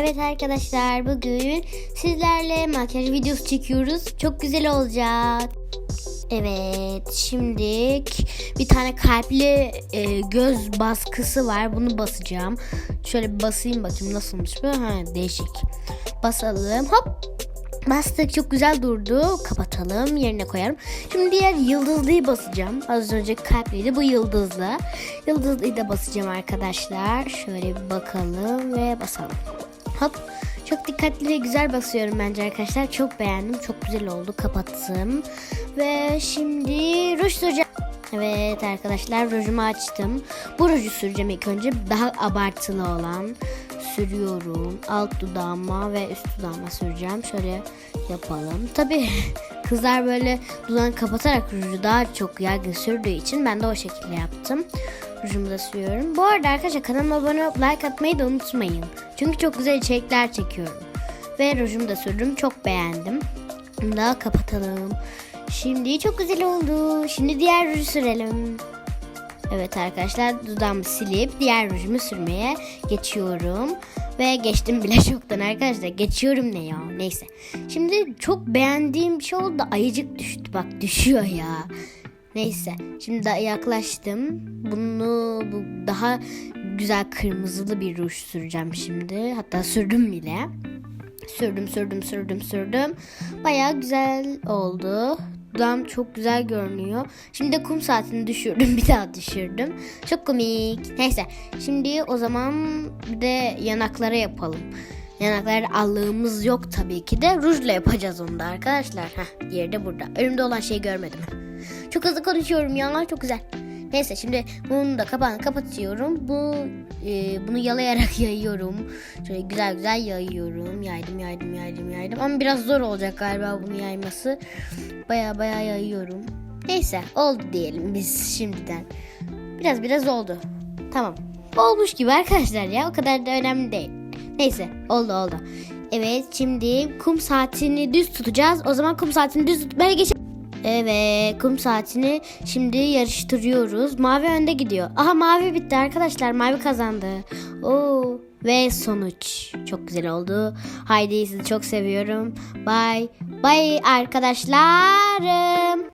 Evet arkadaşlar bugün sizlerle makyaj videosu çekiyoruz. Çok güzel olacak. Evet şimdi bir tane kalpli e, göz baskısı var. Bunu basacağım. Şöyle basayım bakayım nasılmış bu. Ha değişik. Basalım. Hop. Bastık çok güzel durdu. Kapatalım yerine koyarım. Şimdi diğer yıldızlıyı basacağım. Az önce kalpliydi bu yıldızlı. Yıldızlıyı da basacağım arkadaşlar. Şöyle bir bakalım ve basalım. Hop. Çok dikkatli ve güzel basıyorum bence arkadaşlar. Çok beğendim. Çok güzel oldu. Kapattım. Ve şimdi ruj süreceğim. Evet arkadaşlar rujumu açtım. Bu ruju süreceğim ilk önce. Daha abartılı olan sürüyorum. Alt dudağıma ve üst dudağıma süreceğim. Şöyle yapalım. Tabi kızlar böyle dudağını kapatarak ruju daha çok yaygın sürdüğü için ben de o şekilde yaptım. Rujumu da sürüyorum. Bu arada arkadaşlar kanalıma abone olup like atmayı da unutmayın. Çünkü çok güzel içerikler çekiyorum. Ve rujumu da sürdüm. Çok beğendim. Bunu da kapatalım. Şimdi çok güzel oldu. Şimdi diğer ruju sürelim. Evet arkadaşlar dudağımı silip diğer rujumu sürmeye geçiyorum. Ve geçtim bile çoktan arkadaşlar. Geçiyorum ne ya neyse. Şimdi çok beğendiğim bir şey oldu ayıcık düştü. Bak düşüyor ya. Neyse şimdi yaklaştım. Bunu bu daha güzel kırmızılı bir ruj süreceğim şimdi. Hatta sürdüm bile. Sürdüm sürdüm sürdüm sürdüm. Baya güzel oldu. Dudağım çok güzel görünüyor. Şimdi kum saatini düşürdüm. Bir daha düşürdüm. Çok komik. Neyse. Şimdi o zaman bir de yanaklara yapalım. Yanaklarda allığımız yok tabii ki de. Rujla yapacağız onu da arkadaşlar. Heh, diğeri de burada. Önümde olan şeyi görmedim. Çok hızlı konuşuyorum ya. Çok güzel. Neyse şimdi bunu da kapağını kapatıyorum. Bu e, bunu yalayarak yayıyorum. Şöyle güzel güzel yayıyorum. Yaydım yaydım yaydım yaydım. Ama biraz zor olacak galiba bunu yayması. Baya baya yayıyorum. Neyse oldu diyelim biz şimdiden. Biraz biraz oldu. Tamam. Olmuş gibi arkadaşlar ya. O kadar da önemli değil. Neyse oldu oldu. Evet şimdi kum saatini düz tutacağız. O zaman kum saatini düz tutmaya geçelim. Evet kum saatini şimdi yarıştırıyoruz. Mavi önde gidiyor. Aha mavi bitti arkadaşlar. Mavi kazandı. Oo. Ve sonuç. Çok güzel oldu. Haydi sizi çok seviyorum. Bye. Bye arkadaşlarım.